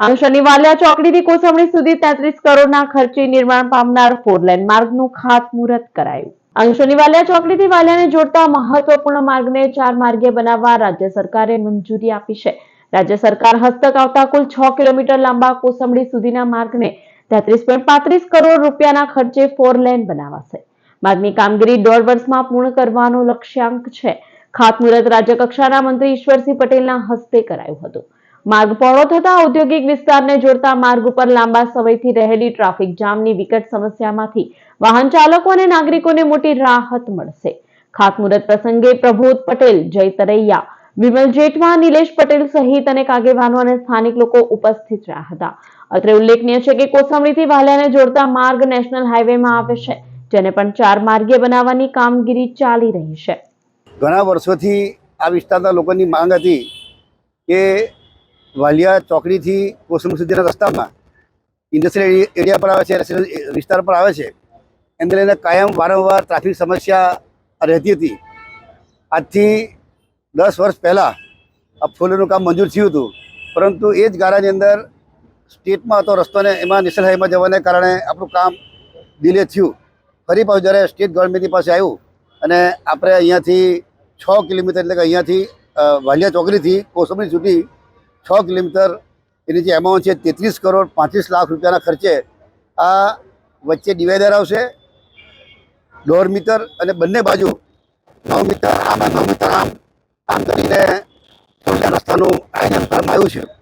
અંશની ચોકડી ચોકડીથી કોસંબડી સુધી તેત્રીસ કરોડના ખર્ચે નિર્માણ પામનાર ફોરલેન માર્ગનું ખાતમુહૂર્ત કરાયું. અંગ શનિવાલિયા ચોકડી ચોકડીથી વાલિયાને જોડતા મહત્વપૂર્ણ માર્ગને ચાર માર્ગે બનાવવા રાજ્ય સરકારે મંજૂરી આપી છે. રાજ્ય સરકાર હસ્તક આવતા કુલ છ કિલોમીટર લાંબા કોસંબડી સુધીના માર્ગને તેત્રીસ પોઈન્ટ પાંત્રીસ કરોડ રૂપિયાના ખર્ચે ફોર લેન બનાવાશે. માર્ગની કામગીરી દોઢ વર્ષમાં પૂર્ણ કરવાનો લક્ષ્યાંક છે. ખાતમુહૂર્ત રાજ્ય કક્ષાના મંત્રી ઈશ્વરસિંહ પટેલના હસ્તે કરાયું હતું. માર્ગ પહોળો થતા ઔદ્યોગિક વિસ્તારને જોડતા માર્ગ ઉપર લાંબા સમયથી રહેલી ટ્રાફિક જામની વિકટ સમસ્યામાંથી વાહન ચાલકો અને નાગરિકોને મોટી રાહત મળશે. ખાતમુહૂર્ત પ્રસંગે પ્રબોધ પટેલ, જય વિમલ જેઠવા, નિલેશ પટેલ સહિત અનેક આગેવાનો અને સ્થાનિક લોકો ઉપસ્થિત રહ્યા હતા. અત્રે ઉલ્લેખનીય છે કે કોસંબડીથી વાલિયાને જોડતા માર્ગ નેશનલ હાઈવેમાં આવે છે, જેને પણ ચાર માર્ગીય બનાવવાની કામગીરી ચાલી રહી છે. ઘણા વર્ષોથી આ વિસ્તારના લોકોની માંગ હતી કે વાલિયા ચોકડીથી કોસમ સુધીના રસ્તામાં ઇન્ડસ્ટ્રીયલ એરિયા પર આવે છે રેસિડેન્સ વિસ્તાર પર આવે છે એને લઈને કાયમ વારંવાર ટ્રાફિક સમસ્યા રહેતી હતી. આજથી દસ વર્ષ પહેલાં આ ફૂલોનું કામ મંજૂર થયું હતું. પરંતુ એ જ ગાળાની અંદર સ્ટેટમાં હતો રસ્તોને, એમાં નેશનલ હાઈમાં જવાને કારણે આપણું કામ ડિલે થયું. ફરી પાછું જ્યારે સ્ટેટ ગવર્મેન્ટની પાસે આવ્યું અને આપણે અહીંયાથી છ કિલોમીટર એટલે કે અહીંયાથી વાલિયા ચોકડીથી કોસંબડી સુધી છ કિલોમીટર એની જે એમાઉન્ટ છે તેત્રીસ કરોડ પાંત્રીસ લાખ રૂપિયાના ખર્ચે આ વચ્ચે ડિવાઈડર આવશે. દોઢ મીટર અને બંને બાજુ નવ મીટર આમ નવ મીટર આમ આમ કરીને રસ્તાનું આયોજન કરવામાં આવ્યું છે.